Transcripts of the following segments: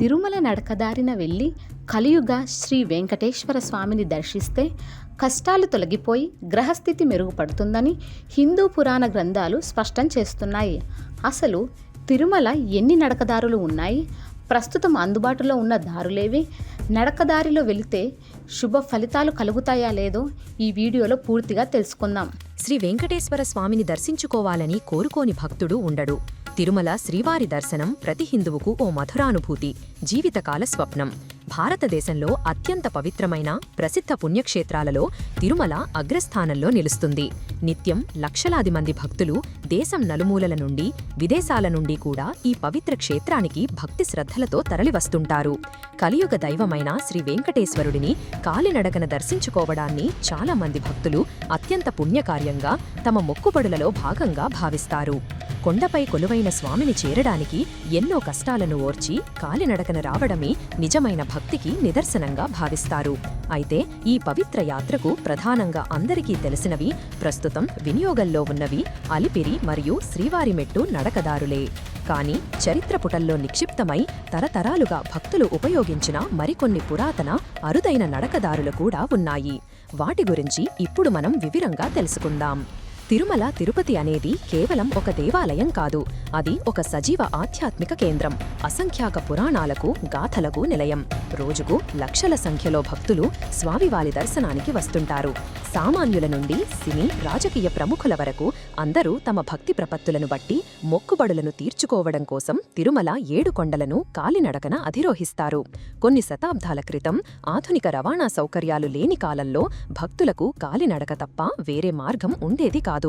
తిరుమల నడకదారిన వెళ్ళి కలియుగ శ్రీ వెంకటేశ్వర స్వామిని దర్శిస్తే కష్టాలు తొలగిపోయి గ్రహస్థితి మెరుగుపడుతుందని హిందూ పురాణ గ్రంథాలు స్పష్టం చేస్తున్నాయి. అసలు తిరుమల ఎన్ని నడకదారులు ఉన్నాయి? ప్రస్తుతం అందుబాటులో ఉన్న దారులేవి? నడకదారిలో వెళితే శుభ ఫలితాలు కలుగుతాయా లేదో ఈ వీడియోలో పూర్తిగా తెలుసుకుందాం. శ్రీ వెంకటేశ్వర స్వామిని దర్శించుకోవాలని కోరుకోని భక్తుడు ఉండడు. తిరుమల శ్రీవారి దర్శనం ప్రతి హిందువుకు ఓ మధురానుభూతి జీవితకాల స్వప్నం. భారతదేశంలో అత్యంత పవిత్రమైన ప్రసిద్ధ పుణ్యక్షేత్రాలలో తిరుమల అగ్రస్థానంలో నిలుస్తుంది. నిత్యం లక్షలాది మంది భక్తులు దేశం నలుమూలల నుండి విదేశాల నుండి కూడా ఈ పవిత్ర క్షేత్రానికి భక్తి శ్రద్ధలతో తరలివస్తుంటారు. కలియుగ దైవమైన శ్రీ వెంకటేశ్వరుడిని కాలినడకన దర్శించుకోవడాన్ని చాలా మంది భక్తులు అత్యంత పుణ్యకార్యంగా తమ మొక్కుబడులలో భాగంగా భావిస్తారు. కొండపై కొలువైన స్వామిని చేరడానికి ఎన్నో కష్టాలను ఓర్చి కాలినడకన రావడమే నిజమైన భక్తికి నిదర్శనంగా భావిస్తారు. అయితే ఈ పవిత్ర యాత్రకు ప్రధానంగా అందరికీ తెలిసినవి ప్రస్తుతం వినియోగంలో ఉన్నవి అలిపిరి మరియు శ్రీవారిమెట్టు నడకదారులే. కానీ చరిత్ర పుటల్లో నిక్షిప్తమై తరతరాలుగా భక్తులు ఉపయోగించిన మరికొన్ని పురాతన అరుదైన నడకదారులు కూడా ఉన్నాయి. వాటి గురించి ఇప్పుడు మనం వివరంగా తెలుసుకుందాం. తిరుమల తిరుపతి అనేది కేవలం ఒక దేవాలయం కాదు. అది ఒక సజీవ ఆధ్యాత్మిక కేంద్రం. అసంఖ్యాక పురాణాలకు గాథలకు నిలయం. రోజుకు లక్షల సంఖ్యలో భక్తులు స్వామివారి దర్శనానికి వస్తుంటారు. సామాన్యుల నుండి సినీ రాజకీయ ప్రముఖుల వరకు అందరూ తమ భక్తి ప్రపత్తులను బట్టి మొక్కుబడులను తీర్చుకోవడం కోసం తిరుమల ఏడు కొండలను కాలినడకన అధిరోహిస్తారు. కొన్ని శతాబ్దాల క్రితం ఆధునిక రవాణా సౌకర్యాలు లేని కాలంలో భక్తులకు కాలినడక తప్ప వేరే మార్గం ఉండేది కాదు.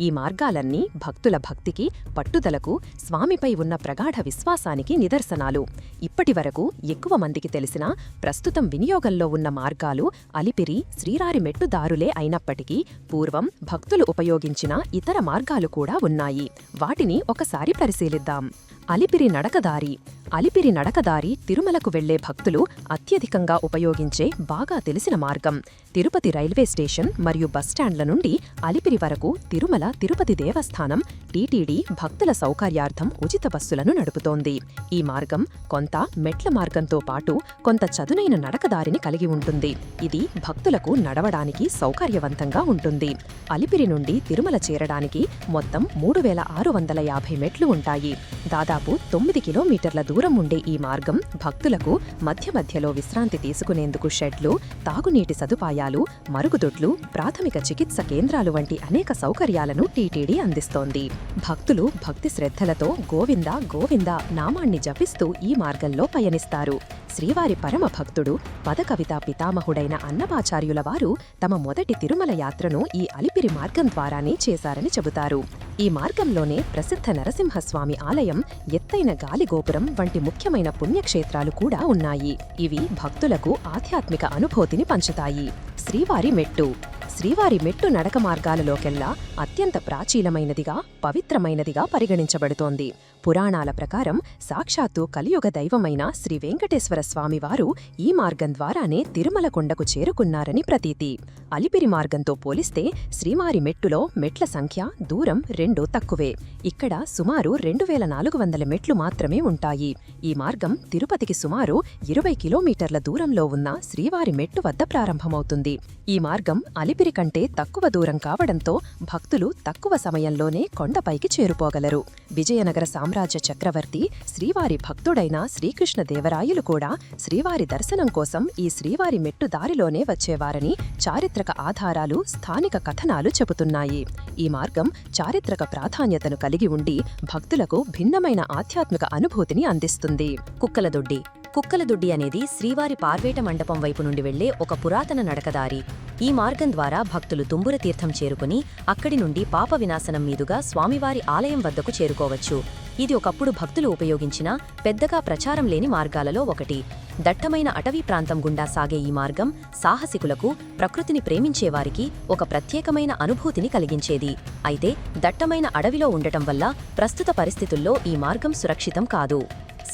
ఈ మార్గాలన్నీ భక్తుల భక్తికి పట్టుదలకు స్వామిపై ఉన్న ప్రగాఢ విశ్వాసానికి నిదర్శనాలు. ఇప్పటివరకు ఎక్కువ మందికి తెలిసిన ప్రస్తుతం వినియోగంలో ఉన్న మార్గాలు అలిపిరి శ్రీరారి మెట్టుదారులే అయినప్పటికీ పూర్వం భక్తులు ఉపయోగించిన ఇతర మార్గాలు కూడా ఉన్నాయి. వాటిని ఒకసారి పరిశీలిద్దాం. అలిపిరి నడకదారి. అలిపిరి నడకదారి తిరుమలకు వెళ్ళే భక్తులు అత్యధికంగా ఉపయోగించే బాగా తెలిసిన మార్గం. తిరుపతి రైల్వే స్టేషన్ మరియు బస్టాండ్ల నుండి అలిపిరి వరకు తిరుమల తిరుపతి దేవస్థానం టీటీడీ భక్తుల సౌకర్యార్థం ఉచిత బస్సులను నడుపుతోంది. ఈ మార్గం కొంత మెట్ల మార్గంతో పాటు కొంత చదునైన నడకదారిని కలిగి ఉంటుంది. ఇది భక్తులకు నడవడానికి సౌకర్యవంతంగా ఉంటుంది. అలిపిరి నుండి తిరుమల చేరడానికి మొత్తం మూడు వేల ఆరు వందల యాభై మెట్లు ఉంటాయి. దాదాపు తొమ్మిది కిలోమీటర్ల దూరం ఉండే ఈ మార్గం భక్తులకు మధ్య మధ్యలో విశ్రాంతి తీసుకునేందుకు షెడ్లు తాగునీటి సదుపాయాలు మరుగుదొడ్లు ప్రాథమిక చికిత్స కేంద్రాలు వంటి అనేక సౌకర్యాలను టీటీడీ అందిస్తోంది. భక్తులు భక్తి శ్రద్ధలతో గోవింద గోవింద నామాన్ని జపిస్తూ ఈ మార్గంలో పయనిస్తారు. శ్రీవారి పరమ భక్తుడు పదకవిత పితామహుడైన అన్నమాచార్యుల వారు తమ మొదటి తిరుమల యాత్రను ఈ అలిపిరి మార్గం ద్వారానే చేశారని చెబుతారు. ఈ మార్గంలోనే ప్రసిద్ధ నరసింహస్వామి ఆలయం ఎత్తైన గాలిగోపురం వంటి ముఖ్యమైన పుణ్యక్షేత్రాలు కూడా ఉన్నాయి. ఇవి భక్తులకు ఆధ్యాత్మిక అనుభూతిని పంచుతాయి. శ్రీవారి మెట్టు శ్రీవారి మెట్టు నడక మార్గాలలోకెల్లా అత్యంత ప్రాచీనమైనదిగా పవిత్రమైనదిగా పరిగణించబడుతోంది. పురాణాల ప్రకారం సాక్షాత్తు కలియుగ దైవమైన శ్రీ వెంకటేశ్వర స్వామివారు ఈ మార్గం ద్వారానే తిరుమల కొండకు చేరుకున్నారని ప్రతీతి. అలిపిరి మార్గంతో పోలిస్తే శ్రీవారి మెట్టులో మెట్ల సంఖ్య దూరం రెండు తక్కువే. ఇక్కడ సుమారు రెండు వేల నాలుగు వందల మెట్లు మాత్రమే ఉంటాయి. ఈ మార్గం తిరుపతికి సుమారు ఇరవై కిలోమీటర్ల దూరంలో ఉన్న శ్రీవారి మెట్టు వద్ద ప్రారంభమవుతుంది. ఈ మార్గం అలిపిరి కంటే తక్కువ దూరం కావడంతో భక్తులు తక్కువ సమయంలోనే కొండపైకి చేరుకోగలరు. విజయనగర సామ్రాజ్య చక్రవర్తి శ్రీవారి భక్తుడైన శ్రీకృష్ణదేవరాయలు కూడా శ్రీవారి దర్శనం కోసం ఈ శ్రీవారి మెట్టు దారిలోనే వచ్చేవారని చారిత్రక ఆధారాలు స్థానిక కథనాలు చెబుతున్నాయి. ఈ మార్గం చారిత్రక ప్రాధాన్యతను కలిగి ఉండి భక్తులకు భిన్నమైన ఆధ్యాత్మిక అనుభూతిని అందిస్తుంది. కుక్కలదొడ్డి. కుక్కలదొడ్డి అనేది శ్రీవారి పార్వేట మండపం వైపు నుండి వెళ్ళే ఒక పురాతన నడకదారి. ఈ మార్గం ద్వారా భక్తులు దుంబుర తీర్థం చేరుకుని అక్కడి నుండి పాప వినాశనం మీదుగా స్వామివారి ఆలయం వద్దకు చేరుకోవచ్చు. ఇది ఒకప్పుడు భక్తులు ఉపయోగించిన పెద్దగా ప్రచారం లేని మార్గాలలో ఒకటి. దట్టమైన అటవీ ప్రాంతం గుండా సాగే ఈ మార్గం సాహసికులకు ప్రకృతిని ప్రేమించేవారికి ఒక ప్రత్యేకమైన అనుభూతిని కలిగించేది. అయితే దట్టమైన అడవిలో ఉండటం వల్ల ప్రస్తుత పరిస్థితుల్లో ఈ మార్గం సురక్షితం కాదు.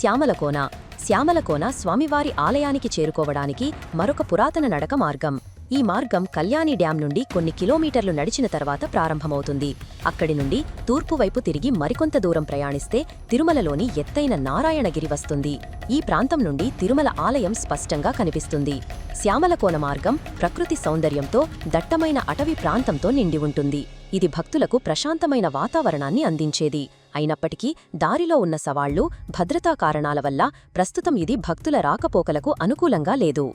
శ్యామలకోన శ్యామలకోన స్వామివారి ఆలయానికి చేరుకోవడానికి మరొక పురాతన నడక మార్గం. ఈ మార్గం కళ్యాణి డ్యాం నుండి కొన్ని కిలోమీటర్లు నడిచిన తర్వాత ప్రారంభమవుతుంది. అక్కడి నుండి తూర్పు వైపు తిరిగి మరికొంత దూరం ప్రయాణిస్తే తిరుమలలోని ఎత్తైన నారాయణగిరి వస్తుంది. ఈ ప్రాంతం నుండి తిరుమల ఆలయం స్పష్టంగా కనిపిస్తుంది. శ్యామలకోన మార్గం ప్రకృతి సౌందర్యంతో దట్టమైన అటవీ ప్రాంతంతో నిండి ఉంటుంది. ఇది భక్తులకు ప్రశాంతమైన వాతావరణాన్ని అందించేది. అయినప్పటికీ దారిలో ఉన్న సవాళ్ళు భద్రతా కారణాల వల్ల ప్రస్తుతం ఇది భక్తుల రాకపోకలకు అనుకూలంగా లేదు.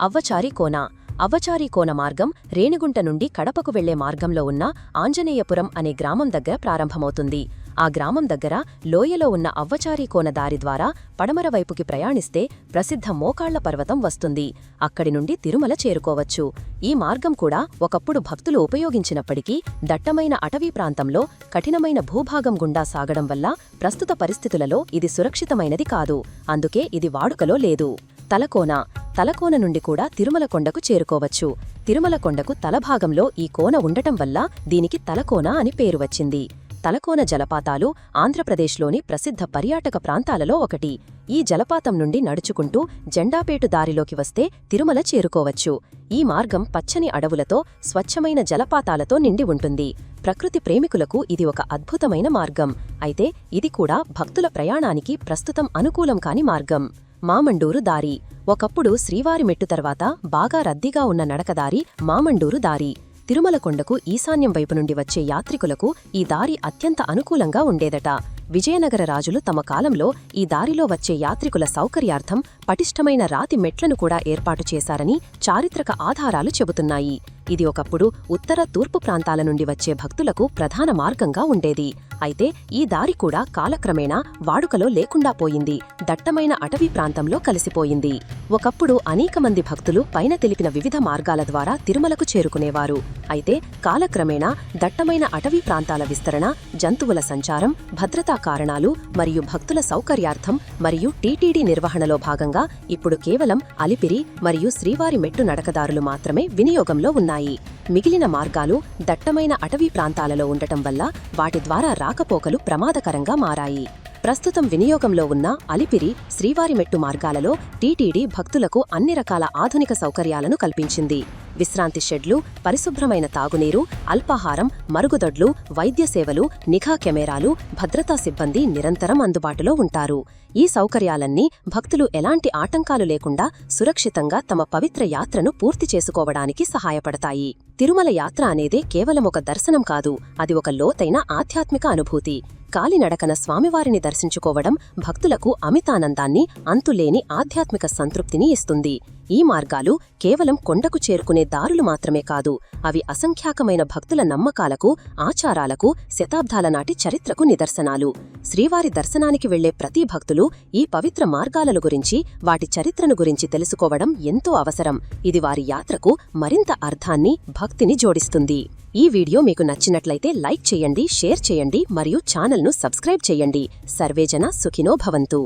అవ్వచారి కోన అవ్వచారీకోన మార్గం రేణిగుంట నుండి కడపకు వెళ్ళే మార్గంలో ఉన్న ఆంజనేయపురం అనే గ్రామం దగ్గర ప్రారంభమవుతుంది. ఆ గ్రామం దగ్గర లోయలో ఉన్న అవ్వచారీకోన దారి ద్వారా పడమర వైపుకి ప్రయాణిస్తే ప్రసిద్ధ మోకాళ్ళ పర్వతం వస్తుంది. అక్కడి నుండి తిరుమల చేరుకోవచ్చు. ఈ మార్గం కూడా ఒకప్పుడు భక్తులు ఉపయోగించినప్పటికీ దట్టమైన అటవీ ప్రాంతంలో కఠినమైన భూభాగం గుండా సాగడం వల్ల ప్రస్తుత పరిస్థితులలో ఇది సురక్షితమైనది కాదు. అందుకే ఇది వాడుకలో లేదు. తలకోన. తలకోన నుండి కూడా తిరుమల కొండకు చేరుకోవచ్చు. తిరుమల కొండకు తలభాగంలో ఈ కోన ఉండటం వల్ల దీనికి తలకోన అని పేరు వచ్చింది. తలకోన జలపాతాలు ఆంధ్రప్రదేశ్లోని ప్రసిద్ధ పర్యాటక ప్రాంతాలలో ఒకటి. ఈ జలపాతం నుండి నడుచుకుంటూ జెండాపేటు దారిలోకి వస్తే తిరుమల చేరుకోవచ్చు. ఈ మార్గం పచ్చని అడవులతో స్వచ్ఛమైన జలపాతాలతో నిండి ఉంటుంది. ప్రకృతి ప్రేమికులకు ఇది ఒక అద్భుతమైన మార్గం. అయితే ఇది కూడా భక్తుల ప్రయాణానికి ప్రస్తుతం అనుకూలం కాని మార్గం. మామండూరు దారి. ఒకప్పుడు శ్రీవారి మెట్టు తర్వాత బాగా రద్దీగా ఉన్న నడకదారి మామండూరు దారి. తిరుమలకొండకు ఈశాన్యం వైపు నుండి వచ్చే యాత్రికులకు ఈ దారి అత్యంత అనుకూలంగా ఉండేదట. విజయనగర రాజులు తమ కాలంలో ఈ దారిలో వచ్చే యాత్రికుల సౌకర్యార్థం పటిష్టమైన రాతి మెట్లను కూడా ఏర్పాటు చేశారని చారిత్రక ఆధారాలు చెబుతున్నాయి. ఇది ఒకప్పుడు ఉత్తర తూర్పు ప్రాంతాల నుండి వచ్చే భక్తులకు ప్రధాన మార్గంగా ఉండేది. అయితే ఈ దారి కూడా కాలక్రమేణా వాడుకలో లేకుండా పోయింది. దట్టమైన అటవీ ప్రాంతంలో కలిసిపోయింది. ఒకప్పుడు అనేక మంది భక్తులు పైన తెలిపిన వివిధ మార్గాల ద్వారా తిరుమలకు చేరుకునేవారు. అయితే కాలక్రమేణా దట్టమైన అటవీ ప్రాంతాల విస్తరణ జంతువుల సంచారం భద్రతా కారణాలు మరియు భక్తుల సౌకర్యార్థం మరియు టీటీడీ నిర్వహణలో భాగంగా ఇప్పుడు కేవలం అలిపిరి మరియు శ్రీవారి మెట్టు నడకదారులు మాత్రమే వినియోగంలో ఉన్నారు. ఉన్నాయి. మిగిలిన మార్గాలు దట్టమైన అటవీ ప్రాంతాలలో ఉండటం వల్ల వాటి ద్వారా రాకపోకలు ప్రమాదకరంగా మారాయి. ప్రస్తుతం వినియోగంలో ఉన్న అలిపిరి శ్రీవారిమెట్టు మార్గాలలో టీటీడీ భక్తులకు అన్ని రకాల ఆధునిక సౌకర్యాలను కల్పించింది. విశ్రాంతి షెడ్లు పరిశుభ్రమైన తాగునీరు అల్పాహారం మరుగుదొడ్లు వైద్య సేవలు నిఘా కెమెరాలు భద్రతా సిబ్బంది నిరంతరం అందుబాటులో ఉంటారు. ఈ సౌకర్యాలన్నీ భక్తులు ఎలాంటి ఆటంకాలు లేకుండా సురక్షితంగా తమ పవిత్ర యాత్రను పూర్తి చేసుకోవడానికి సహాయపడతాయి. తిరుమల యాత్ర అనేదే కేవలం ఒక దర్శనం కాదు అది ఒక లోతైన ఆధ్యాత్మిక అనుభూతి. కాలినడకన స్వామివారిని దర్శించుకోవడం భక్తులకు అమితానందాన్ని అంతులేని ఆధ్యాత్మిక సంతృప్తిని ఇస్తుంది. ఈ మార్గాలు కేవలం కొండకు చేరుకునే దారులు మాత్రమే కాదు అవి అసంఖ్యాకమైన భక్తుల నమ్మకాలకు ఆచారాలకు శతాబ్దాల నాటి చరిత్రకు నిదర్శనాలు. శ్రీవారి దర్శనానికి వెళ్ళే ప్రతి భక్తులు ఈ పవిత్ర మార్గాలను గురించి వాటి చరిత్రను గురించి తెలుసుకోవడం ఎంతో అవసరం. ఇది వారి యాత్రకు మరింత అర్థాన్ని భక్తిని జోడిస్తుంది. ఈ వీడియో మీకు నచ్చినట్లయితే లైక్ చేయండి షేర్ చేయండి మరియు ఛానల్ను సబ్స్క్రైబ్ చేయండి. సర్వేజన సుఖినో భవంతు.